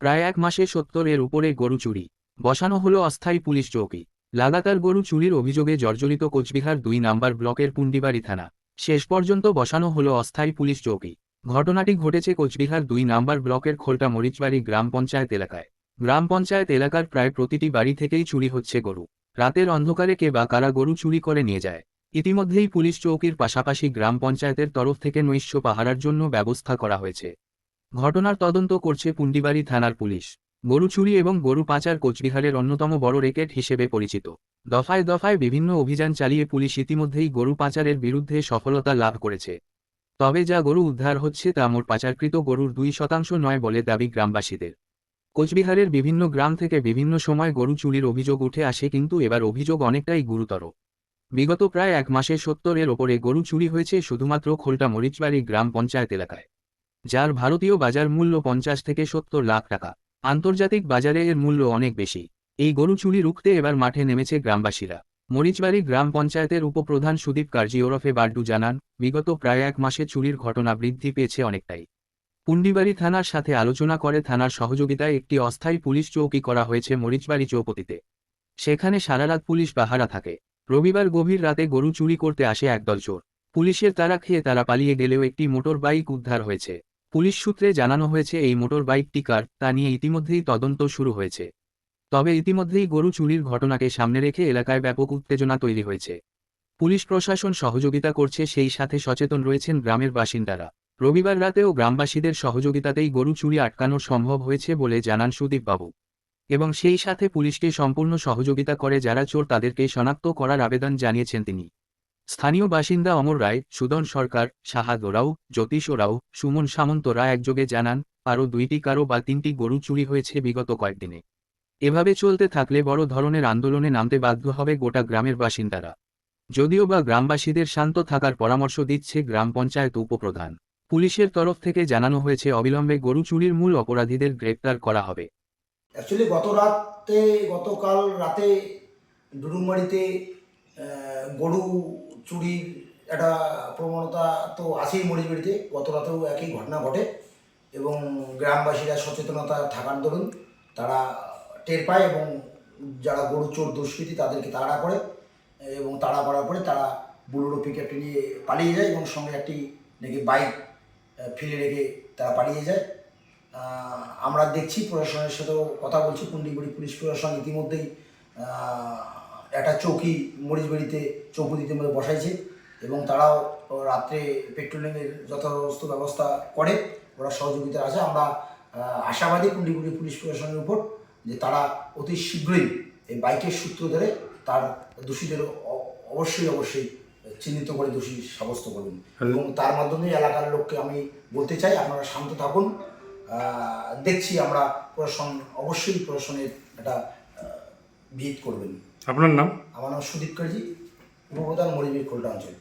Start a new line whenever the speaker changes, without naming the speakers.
প্রায় এক মাসে সত্তর এর উপরে গরু চুরি। বসানো হলো অস্থায়ী পুলিশ চৌকি। লাগাতার গরু চুরির অভিযোগে জর্জরিত কোচবিহার দুই নাম্বার ব্লকের পুন্ডিবাড়ি থানা। শেষ পর্যন্ত বসানো হলো অস্থায়ী পুলিশ চৌকি। ঘটনাটি ঘটেছে কোচবিহার দুই নাম্বার ব্লকের খোলটা মরিচবাড়ি গ্রাম পঞ্চায়েত এলাকায়। গ্রাম পঞ্চায়েত এলাকার প্রায় প্রতিটি বাড়ি থেকেই চুরি হচ্ছে গরু। রাতের অন্ধকারে কে বা কারা গরু চুরি করে নিয়ে যায়। ইতিমধ্যেই পুলিশ চৌকির পাশাপাশি গ্রাম পঞ্চায়েতের তরফ থেকে নৈশ্য পাহারার জন্য ব্যবস্থা করা হয়েছে। ঘটনার তদন্ত করছে পুন্ডিবাড়ি থানার পুলিশ। গরু চুরি এবং গরু পাচার কোচবিহারের অন্যতম বড় রেকেট হিসেবে পরিচিত। দফায় দফায় বিভিন্ন অভিযান চালিয়ে পুলিশ ইতিমধ্যেই গরু পাচারের বিরুদ্ধে সফলতা লাভ করেছে। তবে যা গরু উদ্ধার হচ্ছে তা মোট পাচারকৃত গরুর দুই শতাংশ নয় বলে দাবি গ্রামবাসীদের। কোচবিহারের বিভিন্ন গ্রাম থেকে বিভিন্ন সময় গরু চুরির অভিযোগ উঠে আসে কিন্তু এবার অভিযোগ অনেকটাই গুরুতর। বিগত প্রায় এক মাসে সত্তরের ওপরে গরু চুরি হয়েছে শুধুমাত্র খোলটা মরিচবাড়ি গ্রাম পঞ্চায়েত এলাকায়। যার ভারতীয় বাজার মূল্য পঞ্চাশ থেকে সত্তর লাখ টাকা। আন্তর্জাতিক বাজারে এর মূল্য অনেক বেশি। এই গরু চুরি রুখতে এবার মাঠে নেমেছে গ্রামবাসীরা। মরিচবাড়ি গ্রাম পঞ্চায়েতের উপপ্রধান সুদীপ কার্জি ওরফে বাড্ডু জানান, বিগত প্রায় এক মাসে চুরির ঘটনা বৃদ্ধি পেয়েছে অনেকটাই। পুন্ডিবাড়ি থানার সাথে আলোচনা করে থানার সহযোগিতায় একটি অস্থায়ী পুলিশ চৌকি করা হয়েছে মরিচবাড়ি চৌপতিতে। সেখানে সারারাত পুলিশ পাহারা থাকে। রবিবার গভীর রাতে গরু চুরি করতে আসে একদল চোর। পুলিশের তারা খেয়ে তারা পালিয়ে গেলেও একটি মোটর বাইক উদ্ধার হয়েছে। পুলিশ সূত্রে জানানো হয়েছে, এই মোটর বাইকটি কার, তা নিয়ে ইতিমধ্যেই তদন্ত শুরু হয়েছে। তবে ইতিমধ্যেই গরু চুরির ঘটনাকে সামনে রেখে এলাকায় ব্যাপক উত্তেজনা তৈরি হয়েছে। পুলিশ প্রশাসন সহযোগিতা করছে, সেই সাথে সচেতন রয়েছেন গ্রামের বাসিন্দারা। রবিবার রাতেও গ্রামবাসীদের সহযোগিতাতেই গরু চুরি আটকানো সম্ভব হয়েছে বলে জানান সুদীপবাবু। এবং সেই সাথে পুলিশকে সম্পূর্ণ সহযোগিতা করে যারা চোর, তাদেরকে শনাক্ত করার আবেদন জানিয়েছেন তিনি। স্থানীয় বাসিন্দা অমর রায়, সুদন সরকার, সাহাদ ওরাও, জ্যোতিষ ওরাও, সুমন সামন্তরা একযোগে জানান, আরও দুইটি কারও বা তিনটি গরু চুরি হয়েছে বিগত কয়েকদিনে। এভাবে চলতে থাকলে বড় ধরনের আন্দোলনে নামতে বাধ্য হবে গোটা গ্রামের বাসিন্দারা। যদিও বা গ্রামবাসীদের শান্ত থাকার পরামর্শ দিচ্ছে গ্রাম পঞ্চায়েত উপপ্রধান। পুলিশের তরফ থেকে জানানো হয়েছে অবিলম্বে গরু চুরির মূল অপরাধীদের গ্রেপ্তার করা হবে।
অ্যাকচুয়ালি গত রাতে, গতকাল রাতে ডুডুমারিতে গরু চুরির একটা প্রবণতা তো আছেই মরিচবাড়িতে গত রাতেও একই ঘটনা ঘটে। এবং গ্রামবাসীরা সচেতনতা থাকার দরুন তারা টের পায় এবং যারা গরু চোর দুষ্কৃতি তাদেরকে তাড়া করে। এবং তাড়া করার পরে তারা বুলোরো পিকআপটি নিয়ে পালিয়ে যায় এবং সঙ্গে একটি নাকি বাইক ফেলে রেখে তারা পালিয়ে যায়। আমরা দেখছি প্রশাসনের সাথেও কথা বলছি, কুন্ডিগুড়ি পুলিশ প্রশাসন ইতিমধ্যেই একটা চৌকি মরিচ মরিচবাড়িতে চৌকুদি ইতিমধ্যে বসাইছে এবং তারাও রাত্রে পেট্রোলিংয়ের যথাযথ ব্যবস্থা করে ওরা সহযোগিতা আছে। আমরা আশাবাদী কুন্ডিগুড়ি পুলিশ প্রশাসনের উপর যে তারা অতি শীঘ্রই এই বাইকের সূত্র ধরে তার দোষীদের অবশ্যই অবশ্যই চিহ্নিত করে দোষী সাব্যস্ত করবেন। এবং তার মাধ্যমে এলাকার লোককে আমি বলতে চাই আপনারা শান্ত থাকুন। দেখছি আমরা প্রশাসন অবশ্যই প্রশাসনের একটা ভিত করবেন।
আপনার নাম?
আমার নাম সুদীপ কার্জি প্রধান মরিবির খোলটা অঞ্চল।